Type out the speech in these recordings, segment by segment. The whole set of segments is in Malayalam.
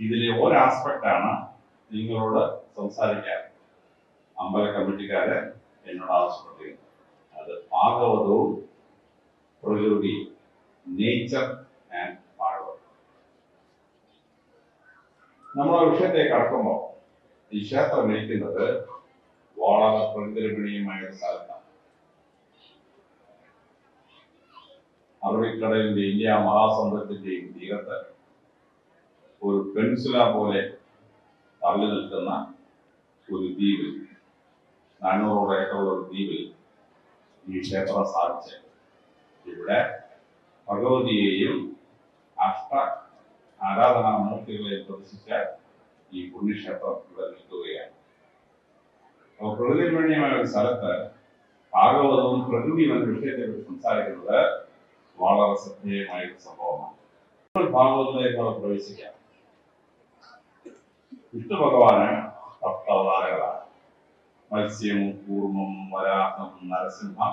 ഇതിലെ ഒരു ആസ്പെക്ട് ആണ് നിങ്ങളോട് സംസാരിക്കാൻ അമ്പല കമ്മിറ്റിക്കാര് എന്നോട് ആവശ്യപ്പെട്ടിരുന്നു. അത് ഭാഗവതവും പ്രകൃതി നേച്ചർ ആൻഡ് ഭാഗവതം. നമ്മുടെ വിഷയത്തെ കടക്കുമ്പോൾ ഈ ക്ഷേത്രം ഇരിക്കുന്നത് വളരെ പ്രകൃതിരമണീയമായ ഒരു സ്ഥലത്താണ്. അറബിക്കടലിന്റെ ഇന്ത്യ മഹാസമുദ്രത്തിന്റെയും തീരത്ത് ഒരു പെൻസില പോലെ തള്ളി നിൽക്കുന്ന ഒരു ദ്വീപിൽ നാനൂറോട് ഏക്കറുള്ള ഒരു ദ്വീപിൽ ഈ ക്ഷേത്രം സ്ഥാപിച്ച് ഇവിടെ ഭഗവതിയെയും അഷ്ട ആരാധനാ മൂർത്തികളെയും പ്രതിഷ്ഠിച്ച ഈ പുണ്യക്ഷേത്രം ഇവിടെ നിൽക്കുകയാണ്. അപ്പോൾ പ്രകൃതിരമണീയമായ ഒരു സ്ഥലത്ത് ഭാഗവതവും പ്രകൃതിയും എന്ന വിഷയത്തെക്കുറിച്ച് സംസാരിക്കുന്നത് വളരെ ശ്രദ്ധേയമായ ഒരു സംഭവമാണ്. ഭാഗവതത്തിലേക്ക് പ്രവേശിക്കാം. വിഷ്ണു ഭഗവാന് സപ്തവതാരകളാണ് മത്സ്യം കൂർമ്മം വരാഹം നരസിംഹം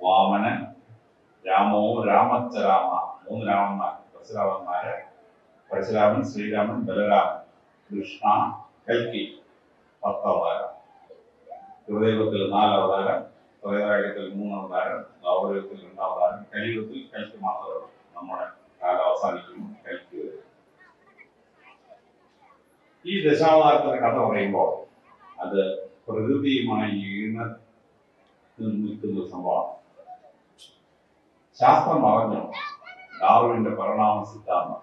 വാമനൻ രാമോ രാമച്ചരാമ മൂന്ന് രാമന്മാർ പരശുരാമന്മാര് പരശുരാമൻ ശ്രീരാമൻ ബലരാമൻ കൃഷ്ണ കൽക്കി പത്തവതാരം. ഹൃദയത്തിൽ നാല് അവതാരം ത്രേതായുഗത്തിൽ മൂന്ന് അവതാരം ദൗരയുഗത്തിൽ രണ്ട് അവതാരം കലിയുഗത്തിൽ കൽക്കി മാത്രമേ ഈ ദശാവതാരത്തിന്റെ കഥ പറയുമ്പോൾ അത് പ്രകൃതിയുമായി ഈണ നിൽക്കുന്ന സംഭവമാണ്. ശാസ്ത്രം പറഞ്ഞു ഡാർവിന്റെ പരിണാമ സിദ്ധാന്തം.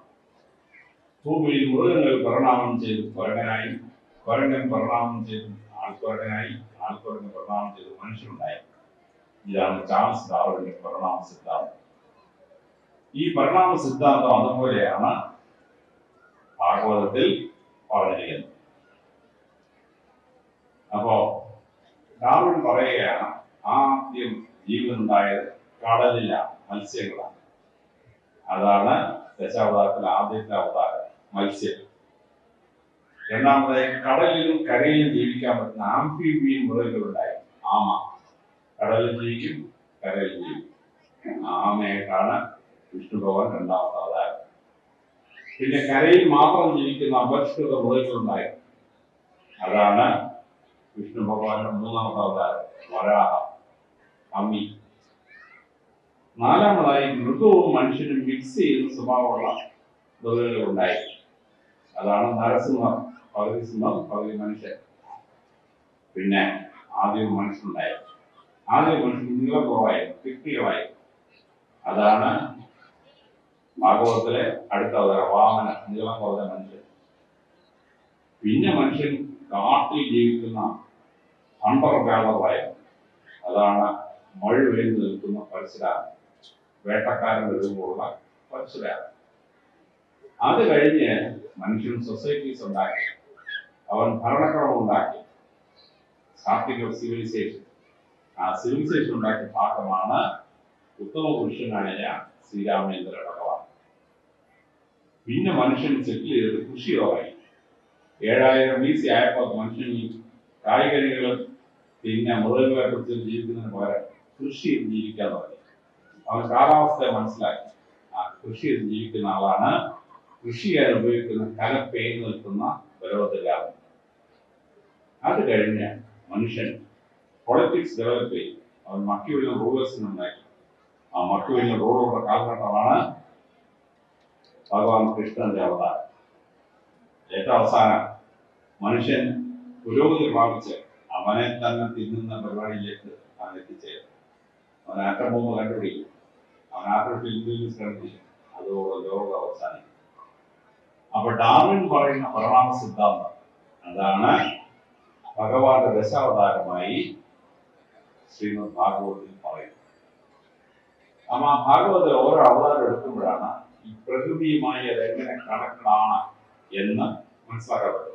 ഭൂമിയിൽ മൃഗങ്ങൾ പരിണാമം ചെയ്ത് കുരങ്ങനായി കുരങ്ങൻ പരിണാമം ചെയ്ത് ആൾക്കുരങ്ങനായി ആൾക്കുരങ്ങൻ പരിണാമം ചെയ്ത് മനുഷ്യനുണ്ടായി. ഇതാണ് ചാൾസ് ഡാർവിന്റെ പരിണാമ സിദ്ധാന്തം. ഈ പരിണാമ സിദ്ധാന്തം അതുപോലെയാണ് ഭാഗവതത്തിൽ പറഞ്ഞിരിക്കുന്നത് അപ്പോ ഡാർവിൻ പറയുകയാണ് ആദ്യം ജീവനുണ്ടായത് കടലില മത്സ്യങ്ങളാണ്. അതാണ് ദശാവതാരത്തിലെ ആദ്യത്തെ അവതാരം മത്സ്യം. രണ്ടാമതായി കടലിലും കരയിലും ജീവിക്കാൻ പറ്റുന്ന ആംഫിബിയൻ മൃഗങ്ങളുണ്ടായി ആമ. കടലിൽ ജീവിക്കും കരയിൽ ജീവിക്കും. ആമയായിട്ടാണ് വിഷ്ണു ഭഗവാൻ രണ്ടാമത്തെ പിന്നെ കരയിൽ മാത്രം ജീവിക്കുന്ന അപരിഷ്കൃത മൃഗങ്ങളുണ്ടായി. അതാണ് വിഷ്ണു ഭഗവാന്റെ മൂന്നാമത്തെ അവതാരം വരാഹ അമ്മി. നാലാമതായി മൃഗവും മനുഷ്യനും മിക്സ് ചെയ്യുന്ന സ്വഭാവമുള്ള മൃഗങ്ങളുണ്ടായി. അതാണ് നരസിംഹം പകുതി സിംഹം പകുതി മനുഷ്യൻ. പിന്നെ ആദ്യം മനുഷ്യനുണ്ടായി. ആദ്യം മനുഷ്യൻ നീളക്കുറവായി കുറവായി വ്യക്തികളായി അതാണ് ഭാഗവതത്തിലെ അടുത്ത അവതാരം വാമന നീളം കുറഞ്ഞ മനുഷ്യൻ. പിന്നെ മനുഷ്യൻ കാട്ടിൽ ജീവിക്കുന്ന ഹണ്ടർ ഗാദറായ അതാണ് മഴ വീഴ്ന്നു നിൽക്കുന്ന പരശുരാമൻ. വേട്ടക്കാരന്റെ രൂപമുള്ള പരശുരാമൻ. അത് കഴിഞ്ഞ് മനുഷ്യൻ സൊസൈറ്റീസ് ഉണ്ടാക്കി. അവൻ ഭരണക്രമം ഉണ്ടാക്കി. സ്റ്റാർട്ടിംഗ് ഓഫ് സിവിലൈസേഷൻ ആ സിവിലൈസേഷൻ ഉണ്ടാക്കിയ ഭാഗമാണ് ഉത്തമ പുരുഷനായ ശ്രീരാമേന്ദ്ര ഭഗവാൻ പിന്നെ മനുഷ്യൻ സെറ്റിൽ ചെയ്തത് കൃഷിയോറായി ഏഴായിരം ബി സി ആയപ്പോൾ മനുഷ്യൻ കായികനികളും പിന്നെ മൃഗങ്ങളെ കുറിച്ച് ജീവിക്കുന്നതിന് പകരം കൃഷി ജീവിക്കാൻ തുടങ്ങി. അവൻ കാലാവസ്ഥയെ മനസ്സിലാക്കി. ആ കൃഷി ജീവിക്കുന്ന ആളാണ്. കൃഷി ചെയ്യാൻ ഉപയോഗിക്കുന്ന കലപ്പേന്ന് നിൽക്കുന്ന ബലവത്തരാമൻ അത് കഴിഞ്ഞ് മനുഷ്യൻ പൊളിറ്റിക്സ് ഡെവലപ്പ് ചെയ്യും അവൻ മക്കിയുള്ള റൂളേഴ്സിനെ റൂളേഴ്സിനുണ്ടാക്കി ആ മക്കിയുള്ള റൂളുള്ള കാലഘട്ടമാണ് ഭഗവാൻ കൃഷ്ണന്റെ അവതാരം ഏറ്റവും അവസാനം മനുഷ്യൻ പുരോഗതി പ്രാപിച്ച് അവനെ തന്നെ തിന്നുന്ന പരിപാടിയിലേക്ക് അവൻ എത്തിച്ചേരും അവൻ ആറ്റം ബോംബ് കണ്ടുപിടിക്കും അവൻ ആർട്ടിഫിഷ്യൽ ഇന്റലിജൻസ് കണ്ടുപിടിക്കും അതോടെ ലോകം അവസാനിക്കും അപ്പൊ ഡാർവിൻ പറയുന്ന പരിണാമ സിദ്ധാന്തം അതാണ് ഭഗവാന്റെ ദശാവതാരമായി ശ്രീമദ് ഭാഗവതിൽ പറയുന്നത്. അപ്പൊ ആ ഭാഗവതിൽ ഓരോ അവതാരം എടുക്കുമ്പോഴാണ് പ്രകൃതിയുമായി അത് എങ്ങനെ കണക്റ്റഡ് ആണ് എന്ന് മനസ്സിലാക്കാൻ പറ്റും.